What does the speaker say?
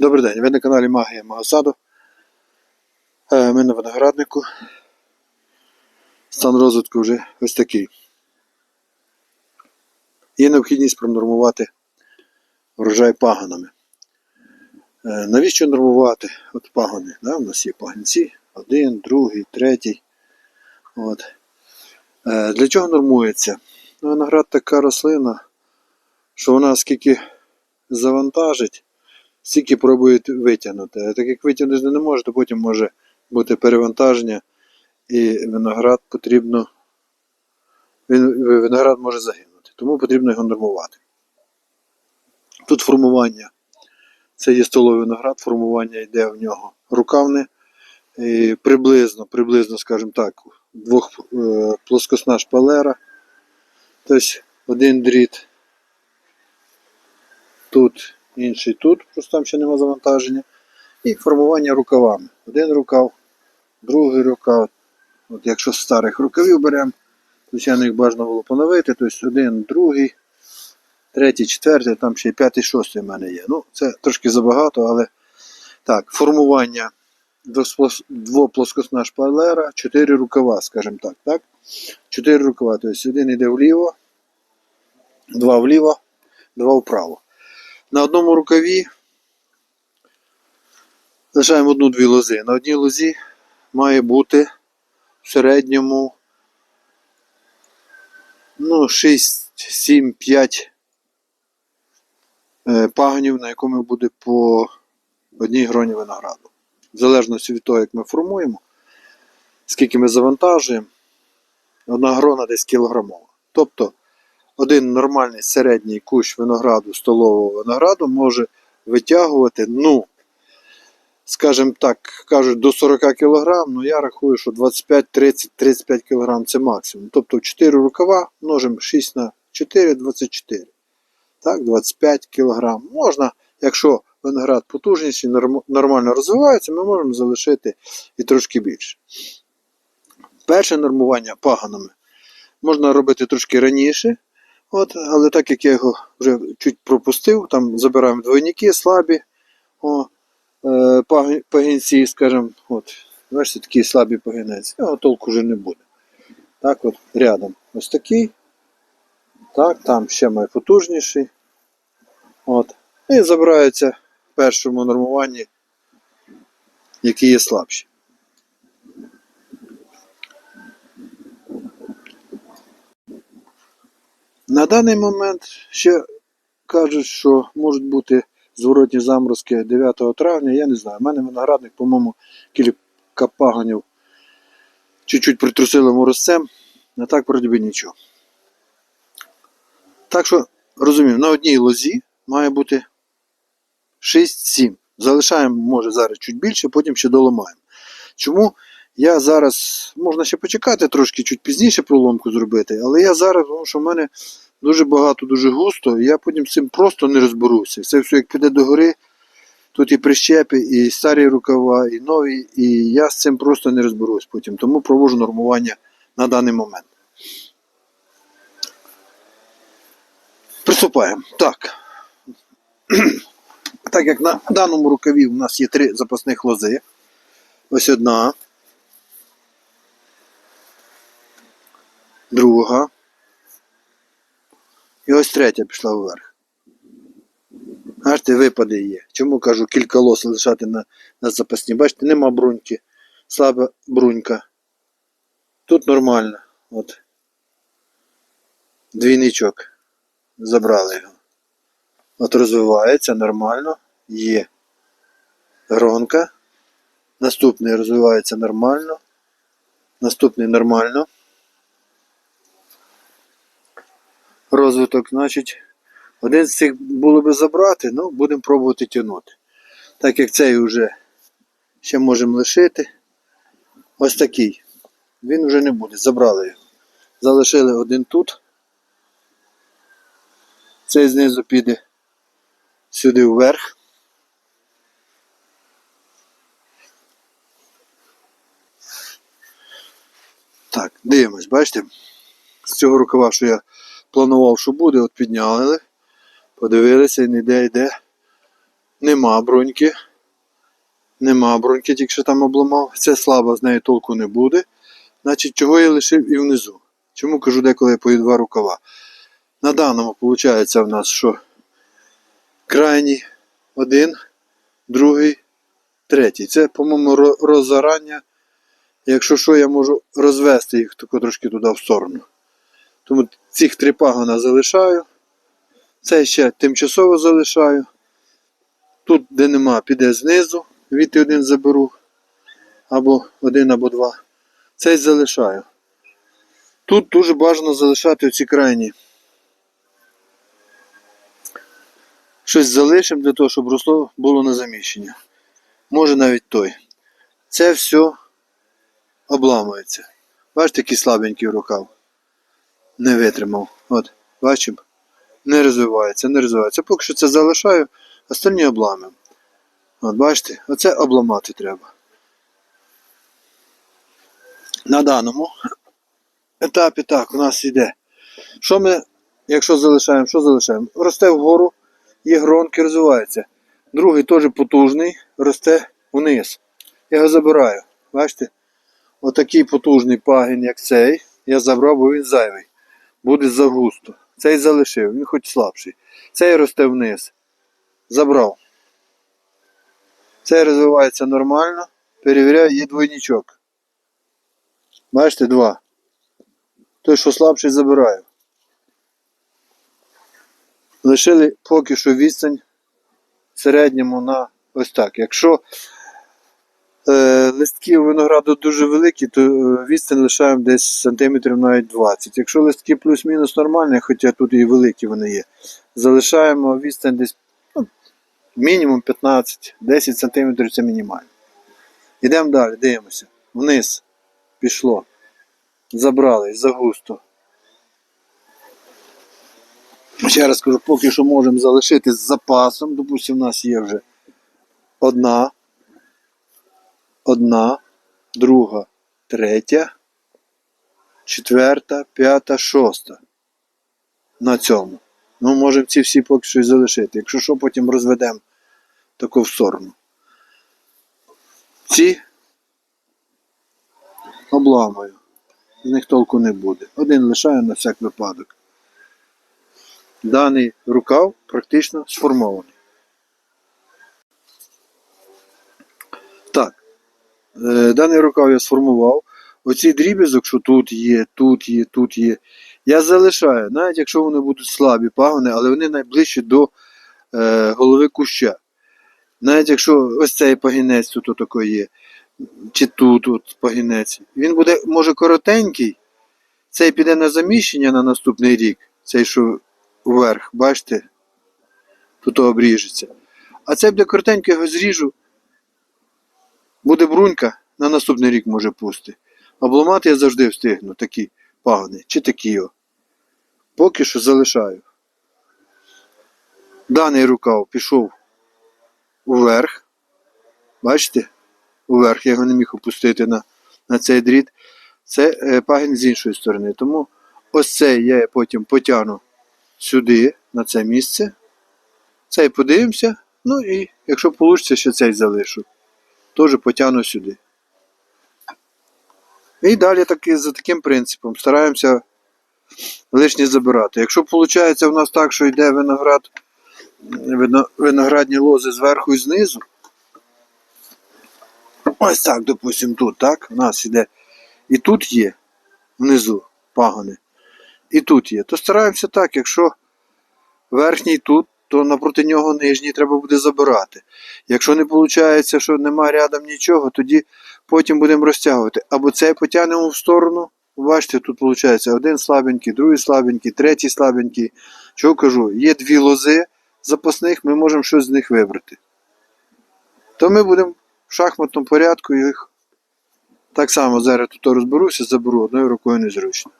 Добрий день, ви на каналі Магія Могосаду. Е, Ми на винограднику. Стан розвитку вже ось такий. Є необхідність пронормувати врожай паганами. Е, Навіщо нормувати от пагони? Да? У нас є пагінці, один, другий, третій. От. Е, Для чого нормується? Ну, Виноград така рослина, що вона скільки завантажить, стільки пробують витягнути. А так як витягнути не може, то потім може бути перевантаження, і виноград потрібно. Він, виноград може загинути. Тому потрібно його нормувати. Тут формування. Це є столовий виноград, формування йде в нього рукавне. І приблизно, приблизно, скажімо так, двох е, плоскосна шпалера. Тобто один дріт тут, інший тут, просто там ще нема завантаження. І формування рукавами. Один рукав, другий рукав. От якщо з старих рукавів беремо, звичайно, їх бажано було поновити. Тобто один, другий, третій, четвертий, там ще й п'ятий, шостий в мене є. Ну, це трошки забагато, але так, формування двоплоскосна шпалера, чотири рукава, скажімо так. так? Чотири рукава. Тобто один йде вліво, два вліво, два вправо. На одному рукаві лишаємо одну-дві лози. На одній лозі має бути в середньому ну, 6, 7, 5 е, пагонів, на якому буде по одній гроні винограду. В залежності від того, як ми формуємо, скільки ми завантажуємо, одна грона десь кілограмова. Тобто один нормальний середній кущ винограду, столового винограду може витягувати, ну, скажімо так, кажуть, до 40 кг, ну я рахую, що 25, 30, 35 кг це максимум. Тобто 4 рукава множимо 6 на 4, 24. Так, 25 кг. Можна, якщо виноград потужніший, норм- нормально розвивається, ми можемо залишити і трошки більше. Перше нормування паганами можна робити трошки раніше. От, але так як я його вже чуть пропустив, там забираємо двойники слабі, о, е, пагінці, скажімо, от, бачите, такий слабий пагінець, його толку вже не буде. Так от, рядом ось такий. Так, там ще має потужніший. От. І забираються в першому нормуванні, які є слабші. На даний момент ще кажуть, що можуть бути зворотні заморозки 9 травня. Я не знаю. У мене виноградник, по-моєму, кілька паганів чуть-чуть притрусили морозцем, а так вроді би нічого. Так що, розумію, на одній лозі має бути 6-7. Залишаємо, може, зараз чуть більше, потім ще доламаємо. Чому я зараз, можна ще почекати трошки, чуть пізніше проломку зробити, але я зараз, тому що в мене дуже багато, дуже густо, і я потім з цим просто не розберуся. Це все як піде до гори, тут і прищепи, і старі рукава, і нові, і я з цим просто не розберусь потім. Тому провожу нормування на даний момент. Приступаємо. Так. Так як на даному рукаві у нас є три запасних лози. Ось одна. Друга. І ось третя пішла вверх. Бачите, випади є. Чому кажу кілька лос лишати на, на запасні? Бачите, нема бруньки. Слаба брунька. Тут нормально. От. Двійничок. Забрали його. От розвивається нормально. Є гронка. Наступний розвивається нормально. Наступний нормально. Розвиток, значить, один з цих було би забрати, ну, будемо пробувати тягнути. Так як цей вже ще можемо лишити. Ось такий. Він вже не буде. Забрали його. Залишили один тут. Цей знизу піде сюди вверх. Так, дивимось, бачите? З цього рукава, що я планував, що буде, от підняли, подивилися і ніде йде Нема броньки. Нема броньки, тільки що там обламав. Це слаба, з неї толку не буде. Значить, чого я лишив і внизу. Чому кажу деколи по два рукава? На даному виходить в нас, що крайній один, другий, третій. Це, по-моєму, ро- роззарання. Якщо що, я можу розвести їх тако трошки туди в сторону. Тому цих три пагона залишаю. Це ще тимчасово залишаю. Тут, де нема, піде знизу. Віти один заберу. Або один, або два. Цей залишаю. Тут дуже бажано залишати оці крайні. Щось залишимо для того, щоб росло було на заміщення. Може навіть той. Це все обламується. Бачите, який слабенький рукав. Не витримав. От, бачимо? Не розвивається, не розвивається. Поки що це залишаю, остальні обламуємо. От, бачите, оце обламати треба. На даному етапі так, у нас йде. Що ми, якщо залишаємо, що залишаємо? Росте вгору, є гронки, розвивається. Другий теж потужний, росте вниз. Я його забираю. Бачите? Отакий потужний пагін, як цей, я забрав, бо він зайвий. Буде загусто. Цей залишив, він хоч слабший. Цей росте вниз. Забрав. Цей розвивається нормально. Перевіряю, є двойничок. Бачите, два. Той, що слабший, забираю. Лишили поки що відстань середньому на ось так. Якщо листки винограду дуже великі, то е, відстань лишаємо десь сантиметрів навіть 20. Якщо листки плюс-мінус нормальні, хоча тут і великі вони є, залишаємо відстань десь ну, мінімум 15, 10 сантиметрів це мінімально. Йдемо далі, дивимося. Вниз пішло. Забрали загусто. Ще раз кажу, поки що можемо залишити з запасом. Допустимо, у нас є вже одна, одна, друга, третя, четверта, п'ята, шоста. На цьому. Ну, можемо ці всі поки що і залишити. Якщо що, потім розведемо таку в сторону. Ці обламую. З них толку не буде. Один лишаю на всяк випадок. Даний рукав практично сформований. Так. Е, Даний рукав я сформував. Оці дріб'язок, що тут є, тут є, тут є. Я залишаю, навіть якщо вони будуть слабі пагони, але вони найближчі до е, голови куща. Навіть якщо ось цей пагінець тут отако є, чи тут от пагінець, він буде, може, коротенький, цей піде на заміщення на наступний рік, цей, що вверх, бачите, тут обріжеться. А цей буде коротенький, його зріжу, буде брунька, на наступний рік може пусти. Обламати я завжди встигну такі пагони, чи такі. О. Поки що залишаю. Даний рукав пішов вверх. Бачите? Вверх. Я його не міг опустити на, на цей дріт. Це е, пагін з іншої сторони. Тому ось цей я потім потягну сюди, на це місце. Цей подивимося. Ну і якщо вийде, ще цей залишу. Теж потягну сюди. І далі таки, за таким принципом стараємося лишнє забирати. Якщо виходить у нас так, що йде виноград, виноградні лози зверху і знизу. Ось так, допустимо, тут, так? У нас іде. І тут є внизу пагони. І тут є. То стараємося так, якщо верхній тут, то напроти нього нижній треба буде забирати. Якщо не виходить, що немає рядом нічого, тоді потім будемо розтягувати. Або цей потягнемо в сторону. Бачите, тут виходить один слабенький, другий слабенький, третій слабенький. Чого кажу? Є дві лози запасних, ми можемо щось з них вибрати. То ми будемо в шахматному порядку їх так само зараз тут розберуся, заберу одною рукою незручно.